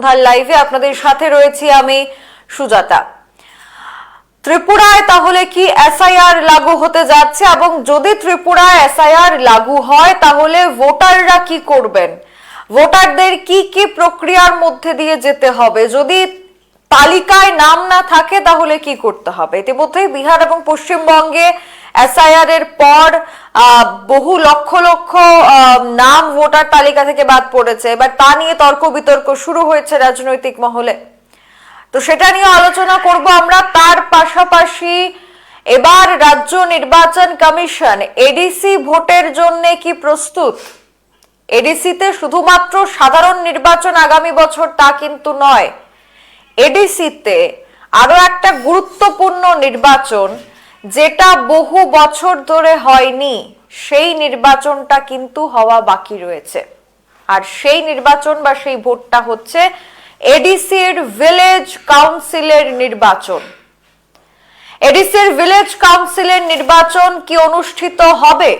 সন্ধ্যার লাইভে আপনাদের সাথে রয়েছি আমি সুজাতা। ত্রিপুরায় তাহলে কি এসআইআর লাগু হতে যাচ্ছে? এবং যদি ত্রিপুরায় এসআইআর লাগু হয়, তাহলে ভোটাররা কি করবেন? ভোটারদের কি কি প্রক্রিয়ার মধ্যে দিয়ে যেতে হবে? যদি তালিকায় নাম না থাকে, তাহলে কি করতে হবে? ইতিমধ্যেই বিহার এবং পশ্চিমবঙ্গে এসআইআর এর পর বহু লক্ষ লক্ষ নাম ভোটার তালিকা থেকে বাদ পড়েছে। এবার তা নিয়ে তর্ক বিতর্ক শুরু হয়েছে রাজনৈতিক মহলে। তো সেটা নিয়ে আলোচনা করব আমরা। তার পাশাপাশি এবার রাজ্য নির্বাচন কমিশন এডিসি ভোটের জন্য কি প্রস্তুত? এডিসিতে শুধুমাত্র সাধারণ নির্বাচন আগামী বছর তা কিন্তু নয়। এডিসিতে আরও একটা গুরুত্বপূর্ণ নির্বাচন যেটা বহু বছর ধরে হয়নি, সেই নির্বাচনটা কিন্তু হওয়া বাকি রয়েছে। আর সেই নির্বাচন বা সেই ভোটটা হচ্ছে এডিসির ভিলেজ কাউন্সিলের নির্বাচন। এডিসির ভিলেজ কাউন্সিলের নির্বাচন কি অনুষ্ঠিত হবে?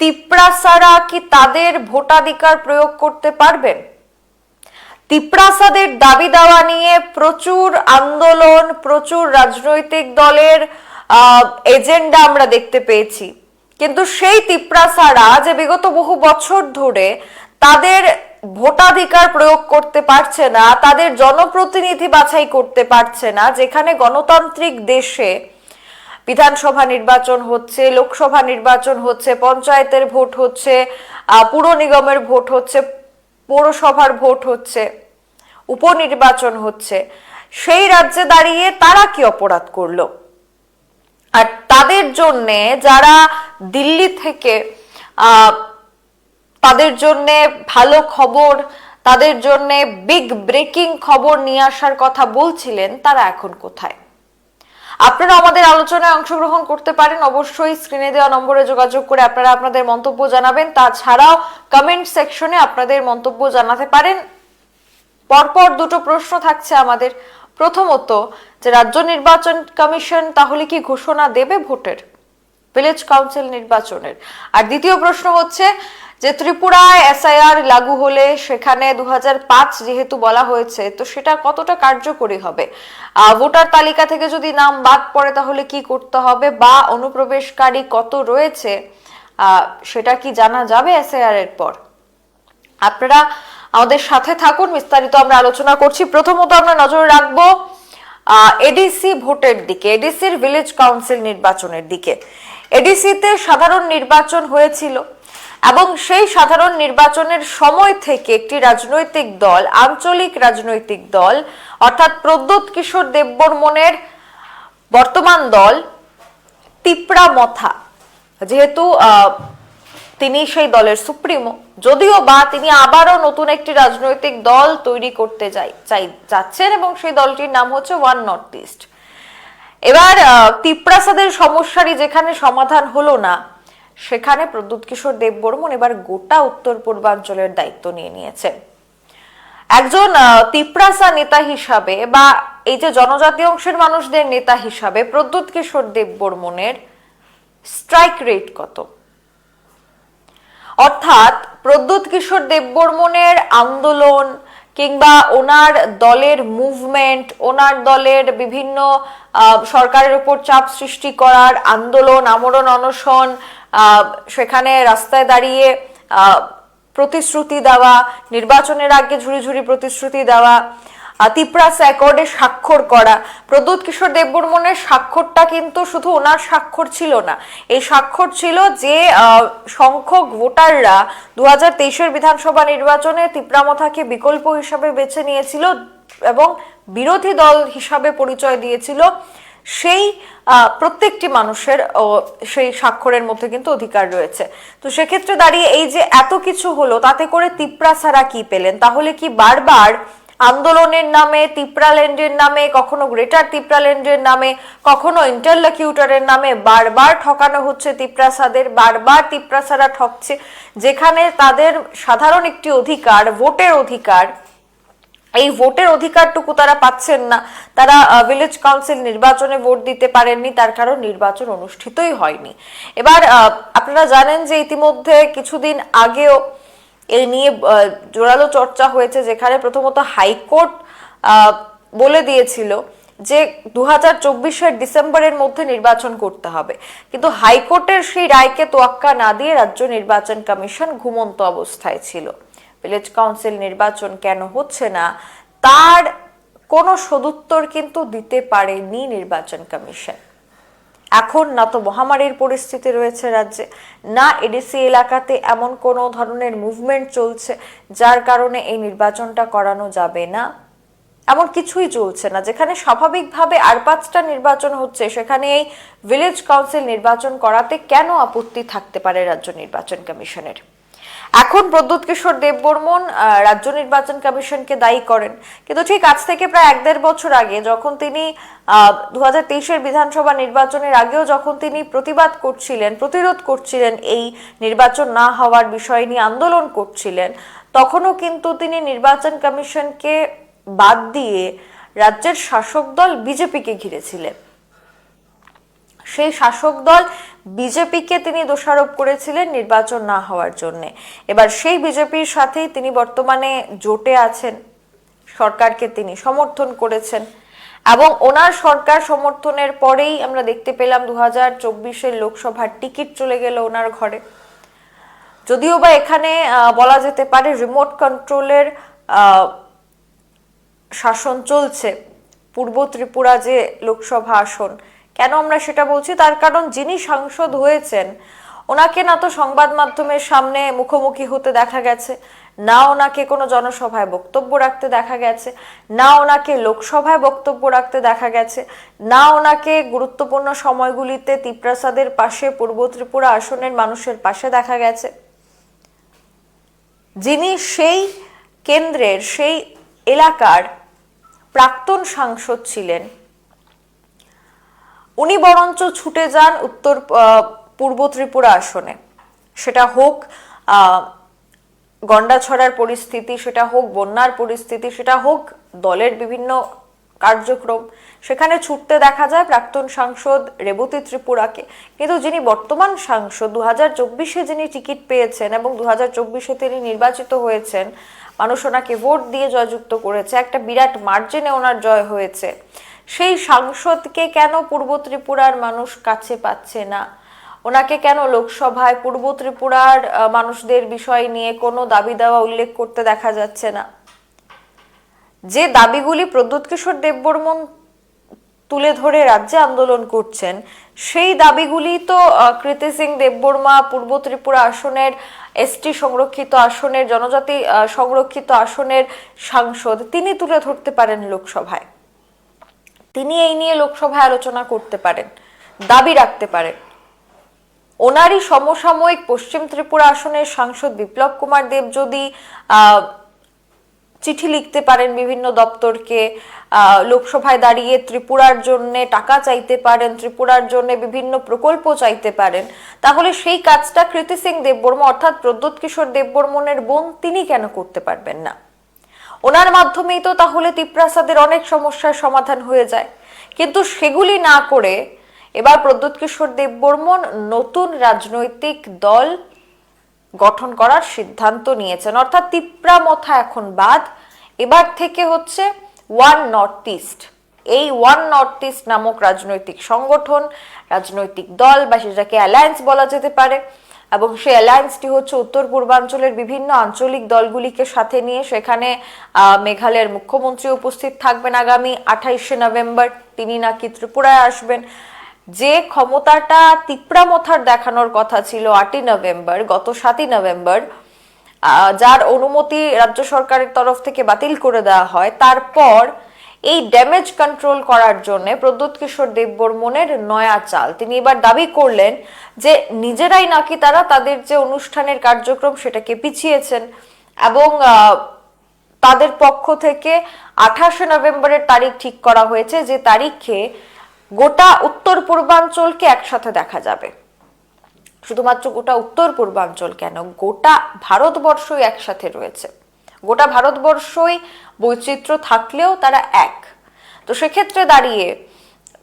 তিপ্রাসারা কি তাদের ভোটাধিকার প্রয়োগ করতে পারবেন? তিপ্রাসাদের দাবি দাওয়া নিয়ে প্রচুর আন্দোলন, প্রচুর রাজনৈতিক দলের এজেন্ডা আমরা দেখতে পেয়েছি। কিন্তু সেই তিপ্রাসারা যে বিগত বহু বছর ধরে তাদের ভোটাধিকার প্রয়োগ করতে পারছে না, তাদের জনপ্রতিনিধি বাছাই করতে পারছে না, যেখানে গণতান্ত্রিক দেশে বিধানসভা নির্বাচন হচ্ছে, লোকসভা নির্বাচন হচ্ছে, পঞ্চায়েতের ভোট হচ্ছে পুর নিগমের ভোট হচ্ছে, পৌরসভার ভোট হচ্ছে, উপনির্বাচন হচ্ছে। সেই রাজ্যে দাঁড়িয়ে তারা কি অপরাধ করল? আর তাদের জন্যে যারা দিল্লি থেকে তাদের জন্য ভালো খবর, তাদের জন্য বিগ ব্রেকিং খবর নিয়ে আসার কথা বলছিলেন, তারা এখন কোথায়? আপনারা আমাদের আলোচনায় অংশগ্রহণ করতে পারেন, অবশ্যই স্ক্রিনে দেওয়া নম্বরে যোগাযোগ করে আপনারা আপনাদের মন্তব্য জানাবেন। তাছাড়াও কমেন্ট সেকশনে আপনাদের মন্তব্য জানাতে পারেন। পরপর দুটো প্রশ্ন থাকছে আমাদের। প্রথমত যে রাজ্য নির্বাচন কমিশন তাহলে কি ঘোষণা দেবে ভোটের? ভিলেজ কাউন্সিল নির্বাচনের। আর দ্বিতীয় প্রশ্ন হচ্ছে যে ত্রিপুরায় এসআইআর লাগু হলে সেখানে দু হাজার পাঁচ যেহেতু বলা হয়েছে, তো সেটা কতটা কার্যকরী হবে? ভোটার তালিকা থেকে যদি নাম বাদ পড়ে তাহলে কি করতে হবে বা অনুপ্রবেশকারী কত রয়েছে সেটা কি জানা যাবে এসআইআর এর পর? আপনারা আমাদের সাথে থাকুন, বিস্তারিত আমরা আলোচনা করছি। প্রথমত আমরা নজর রাখব এডিসি ভোটের দিকে এডিসির ভিলেজ কাউন্সিল নির্বাচনের দিকে। এডিসিতে সাধারণ নির্বাচন হয়েছিল এবং সেই সাধারণ নির্বাচনের সময় থেকে একটি রাজনৈতিক দল, আঞ্চলিক রাজনৈতিক দল, অর্থাৎ প্রদ্যোৎ কিশোর দেববর্মনের বর্তমান দল তিপ্রা মথা যেহেতু তিনি সেই দলের সুপ্রিমো। যদিও বা তিনি আবারও নতুন একটি রাজনৈতিক দল তৈরি করতে যাই, চাই, যাচ্ছেন এবং সেই দলটির নাম হচ্ছে ওয়ান নর্থ ইস্ট। এবার তিপ্রাসাদের সমস্যারই যেখানে সমাধান হলো না, সেখানে প্রদ্যুৎ কিশোর দেববর্মন এবার গোটা উত্তর পূর্বাঞ্চলের দায়িত্ব নিয়ে নিয়েছেন একজন তিপ্রাসা নেতা হিসাবে বা এই যে জনজাতি অংশের মানুষদের নেতা হিসাবে প্রদ্যুৎ কিশোর দেববর্মনের স্ট্রাইক রেট কত? অর্থাৎ প্রদ্যুৎ কিশোর দেববর্মনের আন্দোলন কিংবা ওনার দলের মুভমেন্ট ওনার দলের বিভিন্ন সরকারের উপর চাপ সৃষ্টি করার আন্দোলন, আমরণ, অনশন সেখানে রাস্তায় দাঁড়িয়ে প্রতিশ্রুতি দেওয়া, নির্বাচনের আগে ঝুড়ি ঝুড়ি প্রতিশ্রুতি দেওয়া আহ, তিপ্রাস অ্যাকর্ডে স্বাক্ষর করা। প্রদ্যুৎ কিশোর দেববর্মনের স্বাক্ষরটা কিন্তু শুধু ওনার স্বাক্ষর ছিল না। এই স্বাক্ষর ছিল যে সংখ্যক ভোটাররা দু হাজার বিধানসভা নির্বাচনে তিপ্রামথাকে বিকল্প হিসাবে বেছে নিয়েছিল এবং বিরোধী দল হিসাবে পরিচয় দিয়েছিল। সেই প্রত্যেকটি মানুষের সেই স্বাক্ষরের মধ্যে কিন্তু অধিকার রয়েছে। তো সেক্ষেত্রে দাঁড়িয়ে এই যে এত কিছু হলো তাতে করে তিপ্রা ছাড়া কি পেলেন? তাহলে কি বারবার আন্দোলনের নামে তিপ্রাল্যান্ডের নামে, কখনো গ্রেটার তিপ্রাল্যান্ডের নামে, কখনো ইন্টারলাকিউটারের নামে বারবার ঠকানো হচ্ছে তিপ্রাসাদের বারবার তিপ্রাসারা ঠকছে, যেখানে তাদের সাধারণ একটি অধিকার, ভোটের অধিকার, এই ভোটের অধিকারটুকু তারা পাচ্ছেন না। তারা ভিলেজ কাউন্সিল নির্বাচনে ভোট দিতে পারেননি, তার কারণ নির্বাচন অনুষ্ঠিতই হয়নি। এবার আপনারা জানেন যে ইতিমধ্যে কিছুদিন আগেও এই নিয়ে জোরালো চর্চা হয়েছে, যেখানে প্রথমত হাইকোর্ট বলে দিয়েছিল যে দু হাজার চব্বিশের ডিসেম্বরের মধ্যে নির্বাচন করতে হবে। কিন্তু হাইকোর্টের সেই রায়কে তোয়াক্কা না দিয়ে রাজ্য নির্বাচন কমিশন ঘুমন্ত অবস্থায় ছিল। ভিলেজ কাউন্সিল নির্বাচন কেন হচ্ছে না, তার কোনো সদুত্তর কিন্তু দিতে পারেনি নির্বাচন কমিশন। এখন না তো মহামারীর পরিস্থিতি রয়েছে রাজ্যে, না এডিসি এলাকাতে এমন কোনো ধরনের মুভমেন্ট চলছে যার কারণে এই নির্বাচনটা করানো যাবে না? এমন কিছুই চলছে না, যেখানে স্বাভাবিকভাবে আর পাঁচটা নির্বাচন হচ্ছে, সেখানে এই ভিলেজ কাউন্সিল নির্বাচন করাতে কেন আপত্তি থাকতে পারে রাজ্য নির্বাচন কমিশনের? এখন প্রদ্যুৎ কিশোর দেববর্মন রাজ্য নির্বাচন কমিশনকে দায়ী করেন। কিন্তু ঠিক আজ থেকে প্রায় এক দেড় বছর আগে যখন তিনি দু বিধানসভা নির্বাচনের আগেও যখন তিনি প্রতিবাদ করছিলেন, প্রতিরোধ করছিলেন এই নির্বাচন না হওয়ার বিষয় নিয়ে আন্দোলন করছিলেন, তখনও কিন্তু তিনি নির্বাচন কমিশনকে বাদ দিয়ে রাজ্যের শাসক দল বিজেপিকে ঘিরেছিলেন। সেই শাসক দল বিজেপিকে তিনি দোষারোপ করেছিলেন নির্বাচন না হওয়ার জন্য। এবার সেই বিজেপির সাথেই তিনি বর্তমানে জোটে আছেন। সরকারকে তিনি সমর্থন করেছেন। এবং ওনার সরকার সমর্থনের পরেই আমরা দেখতে পেলাম দু হাজার চব্বিশের লোকসভার টিকিট চলে গেল ওনার ঘরে। যদিও বা এখানে বলা যেতে পারে রিমোট কন্ট্রোলের শাসন চলছে। পূর্ব ত্রিপুরা যে লোকসভা আসন কেন আমরা সেটা বলছি? তার কারণ যিনি সাংসদ হয়েছেন, ওনাকে না তো সংবাদ মাধ্যমের সামনে মুখোমুখি হতে দেখা গেছে, না ওনাকে কোনো জনসভায় বক্তব্য রাখতে দেখা গেছে, না ওনাকে লোকসভায় বক্তব্য রাখতে দেখা গেছে, না ওনাকে গুরুত্বপূর্ণ সময়গুলিতে তিপ্রাসাদের পাশে পূর্ব ত্রিপুরা আসনের মানুষের পাশে দেখা গেছে। যিনি সেই কেন্দ্রের, সেই এলাকার প্রাক্তন সাংসদ ছিলেন উনি বরঞ্চ ছুটে যান উত্তর পূর্ব ত্রিপুরা আসনে। সেটা হোক গন্ডাছড়ার পরিস্থিতি, সেটা হোক, বন্যার পরিস্থিতি, সেটা হোক, দলের বিভিন্ন কার্যক্রম। সেখানে ছুটতে দেখা যায় প্রাক্তন সাংসদ রেবতী ত্রিপুরাকে। কিন্তু যিনি বর্তমান সাংসদ দু হাজার চব্বিশে যিনি টিকিট পেয়েছেন এবং দু হাজার চব্বিশে তিনি নির্বাচিত হয়েছেন মানুষ ওনাকে ভোট দিয়ে জয়যুক্ত করেছে, একটা বিরাট মার্জিনে ওনার জয় হয়েছে। সেই সাংসদকে কেন পূর্ব ত্রিপুরার মানুষ কাছে পাচ্ছে না? ওনাকে কেন লোকসভায় পূর্ব ত্রিপুরার মানুষদের বিষয় নিয়ে কোনো দাবি দেওয়া উল্লেখ করতে দেখা যাচ্ছে না? যে দাবিগুলি প্রদ্যুৎ কিশোর দেববর্মন তুলে ধরে রাজ্যে আন্দোলন করছেন, সেই দাবিগুলি তো কৃতি সিং দেববর্মা পূর্ব ত্রিপুরা আসনের এসটি সংরক্ষিত আসনের, জনজাতি সংরক্ষিত আসনের সাংসদ, তিনি তুলে ধরতে পারেন লোকসভায়। তিনি এই নিয়ে লোকসভায় আলোচনা করতে পারেন, দাবি রাখতে পারেন। ওনারই সমসাময়িক পশ্চিম ত্রিপুরা আসনের সাংসদ বিপ্লব কুমার দেব যদি চিঠি লিখতে পারেন বিভিন্ন দপ্তরকে লোকসভায় দাঁড়িয়ে ত্রিপুরার জন্য টাকা চাইতে পারেন, ত্রিপুরার জন্য বিভিন্ন প্রকল্প চাইতে পারেন, তাহলে সেই কাজটা কৃতি সিং দেববর্মা অর্থাৎ প্রদ্যুৎ কিশোর দেববর্মনের বোন তিনি কেন করতে পারবেন না? ওনার মাধ্যমেই তো তাহলে তিপ্রাসাদের অনেক সমস্যার সমাধান হয়ে যায়। কিন্তু সেগুলি না করে এবার প্রদ্যুৎ কিশোর দেববর্মন নতুন রাজনৈতিক দল গঠন করার সিদ্ধান্ত নিয়েছেন। অর্থাৎ তিপ্রা মথা এখন বাদ। এবার থেকে হচ্ছে ওয়ান নর্থ ইস্ট। এই ওয়ান নর্থ ইস্ট নামক রাজনৈতিক সংগঠন, রাজনৈতিক দল বা সেটাকে অ্যালায়েন্স বলা যেতে পারে। এবং সেই অ্যালায়েন্সটি হচ্ছে উত্তর পূর্বাঞ্চলের বিভিন্ন আঞ্চলিক দলগুলিকে সাথে নিয়ে। সেখানে মেঘালয়ের মুখ্যমন্ত্রী উপস্থিত থাকবেন আগামী আঠাইশে নভেম্বর। তিনি নাকি ত্রিপুরায় আসবেন। যে ক্ষমতাটা তিপ্রামথার দেখানোর কথা ছিল আটই নভেম্বর, গত সাতই নভেম্বর যার অনুমতি রাজ্য সরকারের তরফ থেকে বাতিল করে দেওয়া হয়। তারপর এই ড্যামেজ কন্ট্রোল করার জন্য প্রদ্যুৎ কিশোর দেববর্মনের নয়া চাল। তিনি এবার দাবি করলেন যে নিজেরাই নাকি তারা তাদের যে অনুষ্ঠানের কার্যক্রম সেটাকে পিছিয়েছেন এবং তাদের পক্ষ থেকে আঠাশে নভেম্বরের তারিখ ঠিক করা হয়েছে যে তারিখে গোটা উত্তর পূর্বাঞ্চলকে একসাথে দেখা যাবে। শুধুমাত্র গোটা উত্তর পূর্বাঞ্চল কেন, গোটা ভারতবর্ষই একসাথে রয়েছে। গোটা ভারতবর্ষই বৈচিত্র্য থাকলেও তারা এক। তো সেক্ষেত্রে দাঁড়িয়ে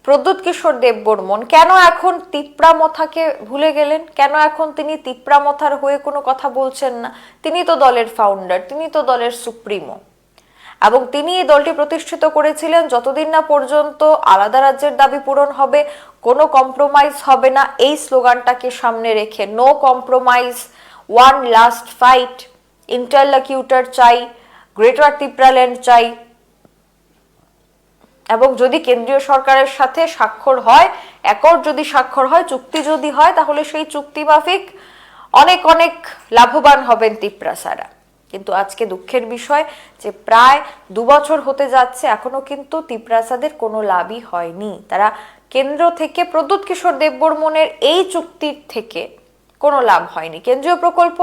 প্রদ্যুৎ কিশোর দেববর্মন কেন এখন তিপ্রামথাকে ভুলে গেলেন? কেন এখন তিনি তিপ্রামথার হয়ে কোনো কথা বলছেন না? তিনি তো দলের ফাউন্ডার তিনি তো দলের সুপ্রিমো। এবং তিনি এই দলটি প্রতিষ্ঠিত করেছিলেন যতদিন না পর্যন্ত আলাদা রাজ্যের দাবি পূরণ হবে, কোনো কম্প্রোমাইজ হবে না। এই স্লোগানটাকে সামনে রেখে no compromise one last fight interlocutor চাই গ্রেটার টিপ্রাল্যান্ড চাই, এবং যদি কেন্দ্রীয় সরকারের সাথে স্বাক্ষর হয় একর্ড যদি স্বাক্ষর হয়, চুক্তি যদি হয়, তাহলে সেই চুক্তি মাফিক অনেক অনেক লাভবান হবেন তিপ্রাসারা কিন্তু আজকে দুঃখের বিষয় যে প্রায় দু বছর হতে যাচ্ছে, এখনও কিন্তু তিপ্রাসাদের কোনো লাভই হয়নি। তারা কেন্দ্র থেকে প্রদ্যুৎ কিশোর দেববর্মনের এই চুক্তির থেকে কোনো লাভ হয়নি। কেন্দ্রীয় প্রকল্প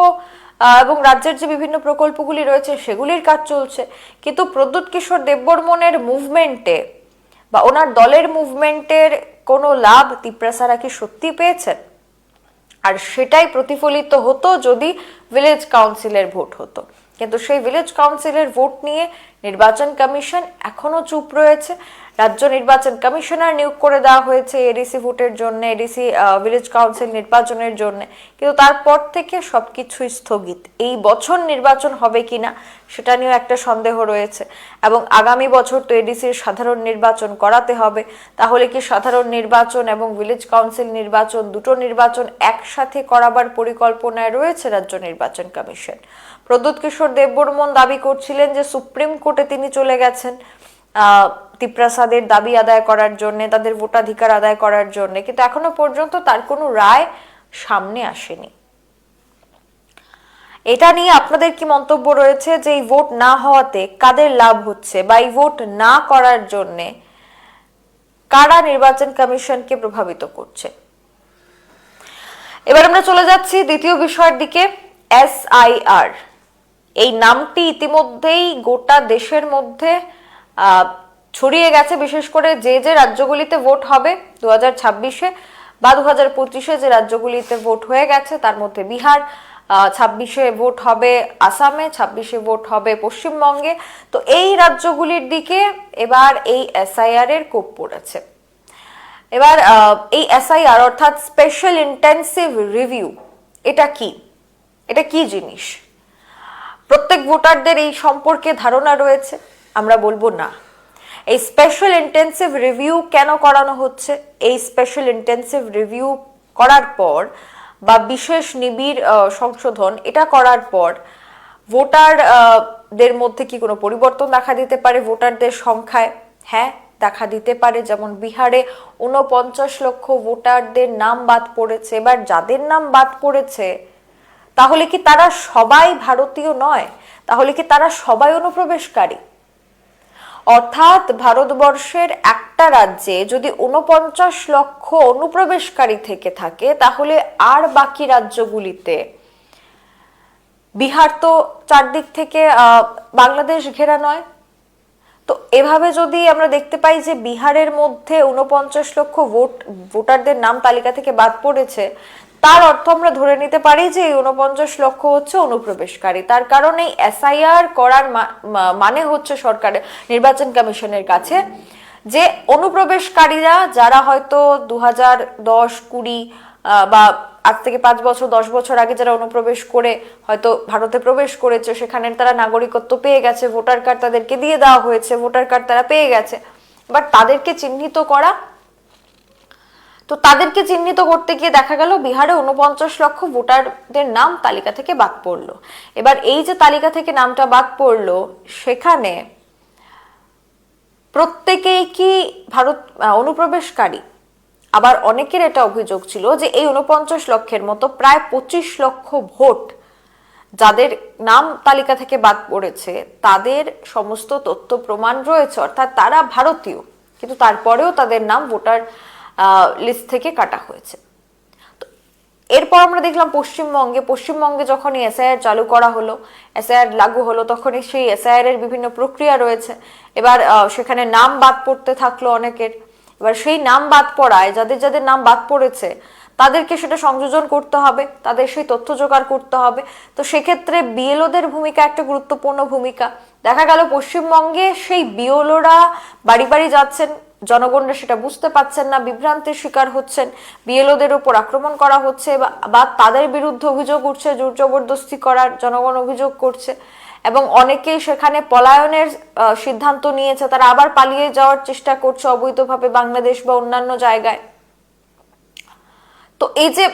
এবং রাজ্যের যে বিভিন্ন প্রকল্পগুলি রয়েছে, সেগুলির কাজ চলছে। কিন্তু প্রদ্যুৎ কিশোর দেববর্মনের মুভমেন্টে বা ওনার দলের মুভমেন্টের কোনো লাভ তিপ্রাসারা কি সত্যি পেয়েছেন? আর সেটাই প্রতিফলিত হতো যদি ভিলেজ কাউন্সিলের ভোট হতো। কিন্তু সেই ভিলেজ কাউন্সিলের ভোট নিয়ে নির্বাচন কমিশন এখনও চুপ রয়েছে। রাজ্য নির্বাচন কমিশনার নিয়োগ করে দেওয়া হয়েছে এডিসি ভোটের জন্য এডিসি ভিলেজ কাউন্সিল নির্বাচনের জন্য। কিন্তু তারপর থেকে সবকিছুই স্থগিত। এই বছর নির্বাচন হবে কিনা সেটা নিয়েও একটা সন্দেহ রয়েছে। এবং আগামী বছর তো এডিসির সাধারণ নির্বাচন করাতে হবে। তাহলে কি সাধারণ নির্বাচন এবং ভিলেজ কাউন্সিল নির্বাচন দুটো নির্বাচন একসাথে করাবার পরিকল্পনায় রয়েছে রাজ্য নির্বাচন কমিশন? প্রদ্যুৎ কিশোর দেববর্মন দাবি করছিলেন যে সুপ্রিম কোর্টে তিনি চলে গেছেন। তিপ্রাসাদের দাবি আদায় করার জন্য, তাদের ভোটাধিকার আদায় করার জন্য, কিন্তু এখনও পর্যন্ত তার কোনো রায় সামনে আসেনি। এটা নিয়ে আপনাদের কি মন্তব্য রয়েছে যে এই ভোট না হওয়াতে কাদের লাভ হচ্ছে বা এই ভোট না করার জন্য কারা নির্বাচন কমিশনকে প্রভাবিত করছে? এবার আমরা চলে যাচ্ছি দ্বিতীয় বিষয়ের দিকে, এসআইআর। এই নামটি ইতিমধ্যেই গোটা দেশের মধ্যে ছড়িয়ে গেছে, বিশেষ করে যে যে রাজ্যগুলিতে ভোট হবে দু হাজার ছাব্বিশে বা দু হাজার পঁচিশে যে রাজ্যগুলিতে ভোট হয়ে গেছে, তার মধ্যে বিহার ছাব্বিশে ভোট হবে আসামে, ছাব্বিশে ভোট হবে পশ্চিমবঙ্গে। তো এই রাজ্যগুলির দিকে এবার এই এসআইআর এর কোপ পড়েছে। এবার এই এসআইআর অর্থাৎ স্পেশাল ইন্টেন্সিভ রিভিউ এটা কি? এটা কি জিনিস? প্রত্যেক ভোটারদের এই সম্পর্কে ধারণা রয়েছে। আমরা বলব না। এই স্পেশাল ইন্টেন্সিভ রিভিউ কেন করানো হচ্ছে? এই স্পেশাল ইন্টেন্সিভ রিভিউ করার পর বা বিশেষ নিবিড় সংশোধন এটা করার পর ভোটার দের মধ্যে কি কোনো পরিবর্তন দেখা দিতে পারে? ভোটারদের সংখ্যায় হ্যাঁ দেখা দিতে পারে। যেমন বিহারে উনপঞ্চাশ লক্ষ ভোটারদের নাম বাদ পড়েছে। এবার যাদের নাম বাদ পড়েছে, তাহলে কি তারা সবাই ভারতীয় নয়? তাহলে কি তারা সবাই অনুপ্রবেশকারী? অর্থাৎ ভারতবর্ষের একটা রাজ্যে যদি উনপঞ্চাশ লক্ষ অনুপ্রবেশকারী থেকে থাকে, তাহলে আর বাকি রাজ্যগুলিতে? বিহার তো চারদিক থেকে বাংলাদেশ ঘেরা নয়। তো এভাবে যদি আমরা দেখতে পাই যে বিহারের মধ্যে উনপঞ্চাশ লক্ষ ভোট, ভোটারদের নাম তালিকা থেকে বাদ পড়েছে তার অর্থ আমরা ধরে নিতে পারি যে এই উনপঞ্চাশ লক্ষ হচ্ছে অনুপ্রবেশকারী। তার কারণে এসআইআর করার মানে হচ্ছে সরকারের নির্বাচন কমিশনের কাছে যে অনুপ্রবেশকারীরা যারা হয়তো দু হাজার দশ কুড়ি বা আজ থেকে পাঁচ বছর, দশ বছর আগে যারা অনুপ্রবেশ করে হয়তো ভারতে প্রবেশ করেছে সেখানে তারা নাগরিকত্ব পেয়ে গেছে, ভোটার কার্ড তাদেরকে দিয়ে দেওয়া হয়েছে, ভোটার কার্ড তারা পেয়ে গেছে। বাট তাদেরকে চিহ্নিত করা তো তাদেরকে চিহ্নিত করতে গিয়ে দেখা গেল বিহারে উনপঞ্চাশ লক্ষ ভোটারদের নাম তালিকা থেকে বাদ পড়ল। এবার এই যে তালিকা থেকে নামটা বাদ পড়ল, সেখানে প্রত্যেকেই কি ভারত অনুপ্রবেশকারী? আবার অনেকের এটা অভিযোগ ছিল যে এই উনপঞ্চাশ লক্ষের মতো প্রায় পঁচিশ লক্ষ ভোট যাদের নাম তালিকা থেকে বাদ পড়েছে, তাদের সমস্ত তথ্য, প্রমাণ রয়েছে, অর্থাৎ তারা ভারতীয়। কিন্তু তারপরেও তাদের নাম ভোটার লিস্ট থেকে কাটা হয়েছে। এরপর আমরা দেখলাম পশ্চিমবঙ্গে পশ্চিমবঙ্গে যখন এসআইআর চালু করা হলো এসআইআর লাগু হলো, তখনই সেই এসআইআর এর বিভিন্ন প্রক্রিয়া রয়েছে। এবার সেখানে নাম বাদ পড়তে থাকল অনেকের। এবার সেই নাম বাদ পড়ায়, যাদের যাদের নাম বাদ পড়েছে, তাদেরকে সেটা সংযোজন করতে হবে, তাদের সেই তথ্য জোগাড় করতে হবে। তো সেক্ষেত্রে বিএলওদের ভূমিকা একটা গুরুত্বপূর্ণ ভূমিকা। দেখা গেল পশ্চিমবঙ্গে সেই বিএলওরা বাড়ি বাড়ি যাচ্ছেন জনগণরা সেটা বুঝতে পাচ্ছেন না, বিভ্রান্তির শিকার হচ্ছেন, বিএলওদের উপর আক্রমণ করা হচ্ছে বা তাদের বিরুদ্ধে অভিযোগ উঠছে, জোর জবরদস্তি করার, জনগণ অভিযোগ করছে এবং অনেকেই সেখানে পলায়নের সিদ্ধান্ত নিয়েছে, তারা আবার পালিয়ে যাওয়ার চেষ্টা করছে অবৈধভাবে বাংলাদেশ বা অন্যান্য জায়গায়। তো এই যে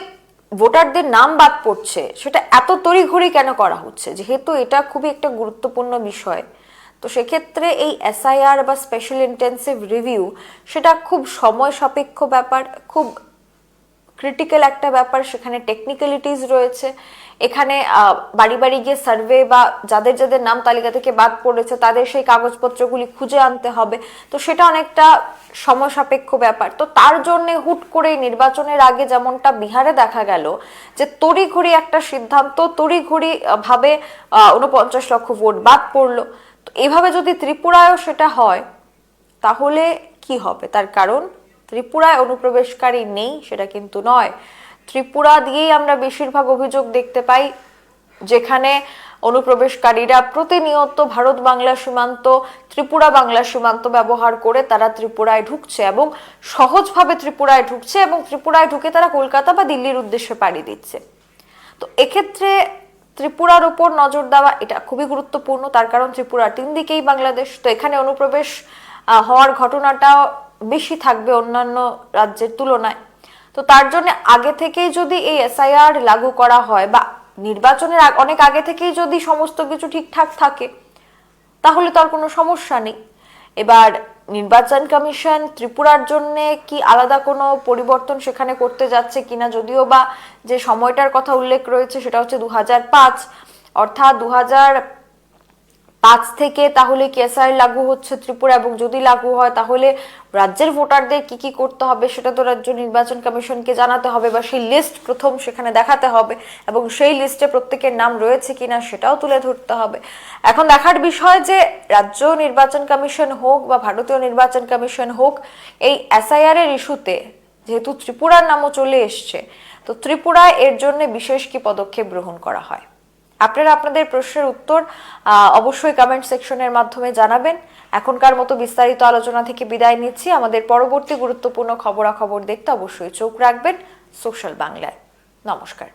ভোটারদের নাম বাদ পড়ছে, সেটা এত তড়িঘড়ি কেন করা হচ্ছে? যেহেতু এটা খুবই একটা গুরুত্বপূর্ণ বিষয়। তো সেক্ষেত্রে এই এসআইআর বা স্পেশাল ইন্টেন্সিভ রিভিউ সেটা খুব সময় সাপেক্ষ ব্যাপার, খুব ক্রিটিক্যাল একটা ব্যাপার। সেখানে টেকনিক্যালিটিস রয়েছে। এখানে বাড়ি বাড়ি গিয়ে সার্ভে বা যাদের যাদের নাম তালিকা থেকে বাদ পড়েছে, তাদের সেই কাগজপত্রগুলি খুঁজে আনতে হবে। তো সেটা অনেকটা সময় সাপেক্ষ ব্যাপার। তো তার জন্য হুট করে নির্বাচনের আগে যেমনটা বিহারে দেখা গেল, যে তড়িঘড়ি একটা সিদ্ধান্ত, তড়িঘড়ি ভাবে উনপঞ্চাশ লক্ষ ভোট বাদ পড়ল। এভাবে যদি ত্রিপুরায়ও সেটা হয়, তাহলে কি হবে? তার কারণ, ত্রিপুরায় অনুপ্রবেশকারী নেই, সেটা কিন্তু নয়। ত্রিপুরা দিয়েই আমরা বেশিরভাগ অভিযোগ দেখতে পাই, যেখানে অনুপ্রবেশকারীরা প্রতিনিয়ত ভারত বাংলা সীমান্ত, ত্রিপুরা বাংলা সীমান্ত ব্যবহার করে তারা ত্রিপুরায় ঢুকছে এবং সহজভাবে ত্রিপুরায় ঢুকছে এবং ত্রিপুরায় ঢুকে তারা কলকাতা বা দিল্লির উদ্দেশ্যে পাড়ি দিচ্ছে। তো এক্ষেত্রে ত্রিপুরার উপর নজর দেওয়া এটা খুবই গুরুত্বপূর্ণ। তার কারণ ত্রিপুরা তিন দিকেই বাংলাদেশ, তো এখানে অনুপ্রবেশ হওয়ার ঘটনাটা বেশি থাকবে অন্যান্য রাজ্যের তুলনায়। তো তার জন্য আগে থেকেই যদি এই এসআইআর লাগু করা হয় বা নির্বাচনের অনেক আগে থেকেই যদি সমস্ত কিছু ঠিকঠাক থাকে, তাহলে তো আর কোনো সমস্যা নেই। এবার নির্বাচন কমিশন ত্রিপুরার জন্য কি আলাদা কোনো পরিবর্তন সেখানে করতে যাচ্ছে কিনা? যদিও বা যে সময়টার কথা উল্লেখ রয়েছে সেটা হচ্ছে দু অর্থাৎ দু হাজার পাঁচ থেকে তাহলে কেসার লাগু হচ্ছে ত্রিপুরা এবং যদি লাগু হয় তাহলে রাজ্যের ভোটারদের কি কি করতে হবে সেটা তো রাজ্য নির্বাচন কমিশনকে জানাতে হবে বা সেই লিস্ট প্রথম সেখানে দেখাতে হবে এবং সেই লিস্টে প্রত্যেকের নাম রয়েছে কিনা সেটাও তুলে ধরতে হবে। এখন দেখার বিষয় যে রাজ্য নির্বাচন কমিশন হোক বা ভারতীয় নির্বাচন কমিশন হোক, এই এসআইআর এর ইস্যুতে যেহেতু ত্রিপুরার নামও চলে এসছে, তো ত্রিপুরায় এর জন্য বিশেষ কি পদক্ষেপ গ্রহণ করা হয়? আপনারা আপনাদের প্রশ্নের উত্তর অবশ্যই কমেন্ট সেকশনের মাধ্যমে জানাবেন। এখনকার মতো বিস্তারিত আলোচনা থেকে বিদায় নিচ্ছি। আমাদের পরবর্তী গুরুত্বপূর্ণ খবরাখবর দেখতে অবশ্যই চোখ রাখবেন সোশ্যাল বাংলায়। নমস্কার।